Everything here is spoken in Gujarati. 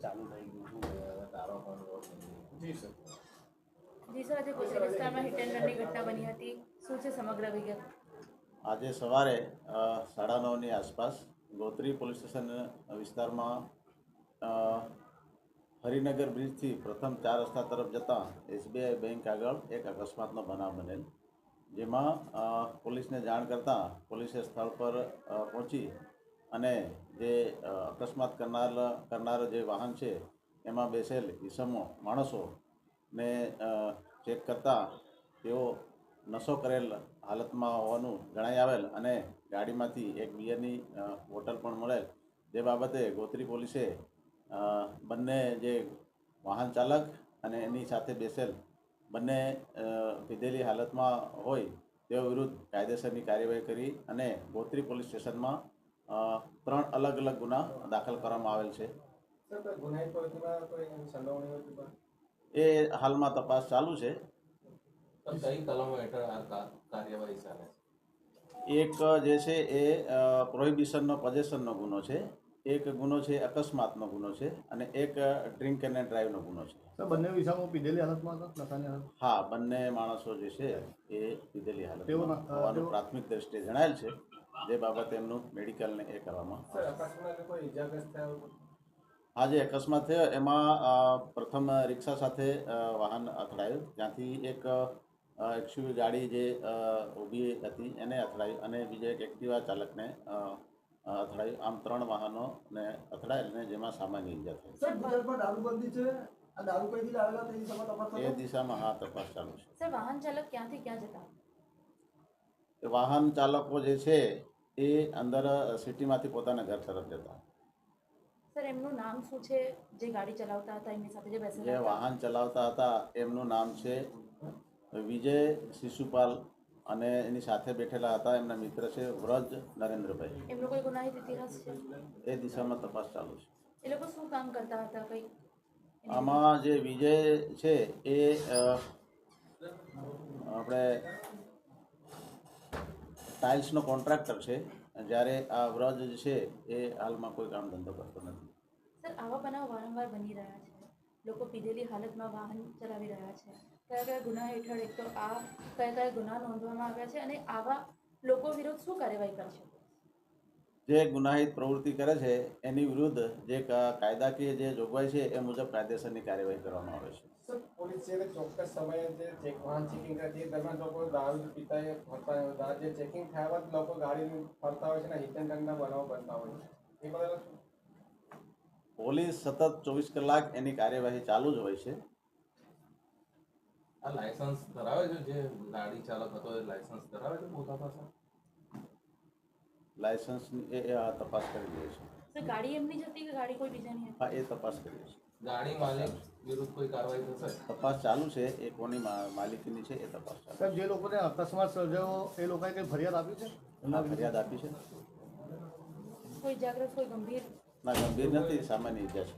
ચાલુ થઈ ગયું છે તારો પણ જી સર આજે આજે સવારે સાડા નવની આસપાસ ગોત્રી પોલીસ સ્ટેશન વિસ્તારમાં હરિનગર બ્રિજથી પ્રથમ ચાર રસ્તા તરફ જતાં એસબીઆઈ બેંક આગળ એક અકસ્માતનો બનાવ બનેલ. જેમાં પોલીસને જાણ કરતાં પોલીસે સ્થળ પર પહોંચી અને જે અકસ્માત કરનાર કરનાર જે વાહન છે, એમાં બેસેલ ઈસમો માણસોને ચેક કરતાં તેઓ નશો કરેલ હાલતમાં હોવાનું જણાઈ આવેલ અને ગાડીમાંથી એક બિયરની બોટલ પણ મળેલ. જે બાબતે ગોત્રી પોલીસે બંને જે વાહન ચાલક અને એની સાથે બેસેલ બંને પીધેલી હાલતમાં હોય તેઓ વિરુદ્ધ કાયદેસરની કાર્યવાહી કરી અને ગોત્રી પોલીસ સ્ટેશનમાં ત્રણ અલગ અલગ ગુના દાખલ કરવામાં આવેલ છે. એ હાલમાં તપાસ ચાલુ છે. તો હેઠળ આ કાર્યવાહી ચાલે એક જે છે એ પ્રોહિબિશનનો પોઝેશનનો ગુનો છે. એક ગુનો છે અકસ્માતનો ગુનો છે અને એક ડ્રિંક એન્ડ ડ્રાઈવનો ગુનો છે. બંને વિસામો પીધેલી હાલતમાં હતા? હા બંને માણસો જે છે એ પીધેલી હાલત પ્રાથમિક દ્રષ્ટિએ જણાયેલ છે. જે બાબતે એમનું મેડિકલને એ કરવામાં? આ જે અકસ્માત થયો એમાં પ્રથમ રિક્ષા સાથે વાહન અથડાયું. ત્યાંથી એક એક્સયુવી ગાડી જે ઊભી હતી એને અથડાયું અને બીજા એક એક્ટિવા ચાલકને અથડાયું. આમ ત્રણ વાહનોને અથડાયેલ ને જેમાં સામાન્ય ઈજા થઈ. સર ગુજરાતમાં દારૂબંધી છે? આ દારૂ કઈથી લાવેલા તે દિશામાં તપાસ એ દિશામાં હા તપાસ ચાલુ છે. વાહન ચાલક ક્યાંથી ક્યાં જતા? વાહન ચાલકો જે છે એ અંદર સિટીમાંથી પોતાના ઘર તરફ જતા. સર એમનું નામ શું છે? જે ગાડી ચલાવતા હતા એમની સાથે જે જે બેસેલા હતા? વાહન ચલાવતા હતા એમનું નામ છે વિજય શિશુપાલ અને એની સાથે બેઠેલા હતા એમના મિત્ર છે વ્રજ નરેન્દ્રભાઈ. એમનો કોઈ ગુનાહિત ઇતિહાસ છે? એ દિશામાં તપાસ ચાલુ છે. એ લોકો શું કામ કરતા હતા કઈ? આમાં જે વિજય છે એ આપણે ટાઇલ્સનો કોન્ટ્રાક્ટર છે, જ્યારે આ વ્રજ છે, એ હાલમાં કોઈ કામ ધંધો કરતો નથી. સર, આવા બનાવ વારંવાર બની રહ્યા છે. લોકો પીધેલી હાલતમાં વાહન ચલાવી રહ્યા છે. કયા કયા ગુના હેઠળ એક તો આ, કયા કયા ગુના નોંધવામાં આવ્યા છે અને આવા લોકો વિરુદ્ધ શું કાર્યવાહી કરશે જે ગુનાહિત પ્રવૃત્તિ કરે છે એની વિરુદ્ધ જે કાયદાકીય જે જોગવાઈ છે એ મુજબ કાયદેસરની કાર્યવાહી કરવામાં આવે છે. પોલીસ છે ચોક્કસ સમયે જે ચેક વાહન ચેકિંગ એ દરમિયાન લોકો દારૂ પીતા ફરતા હોય. જે ચેકિંગ થયા બાદ લોકો ગાડી ફરતા હોય છે ને એન્ડ રનના બનાવો બનતા હોય છે. એ બધા પોલીસ સતત ચોવીસ કલાક એની કાર્યવાહી ચાલુ જ હોય છે. આ લાયસન્સ ધરાવે છે? જે ગાડી ચાલક હતો એ લાયસન્સ ધરાવે છે પોતા પાસે લાયસન્સની એ આ તપાસ કરી લઈએ છે. ગાડી એમની જ હતી કે ગાડી કોઈ બીજાની હા એ તપાસ કરી રહી છે. ગાડી માલિક વિરુદ્ધ કોઈ કાર્યવાહી થશે તપાસ ચાલુ છે એ કોની મા- માલિકીની છે એ તપાસ ચાલુ સાહેબ જે લોકોને અકસ્માત સર્જાયો એ લોકોએ કંઈ ફરિયાદ આપી છે? એમના ફરિયાદ આપી છે. કોઈ જાગ્રત કોઈ ગંભીર? ના ગંભીર નથી સામાન્ય ઈજા છે.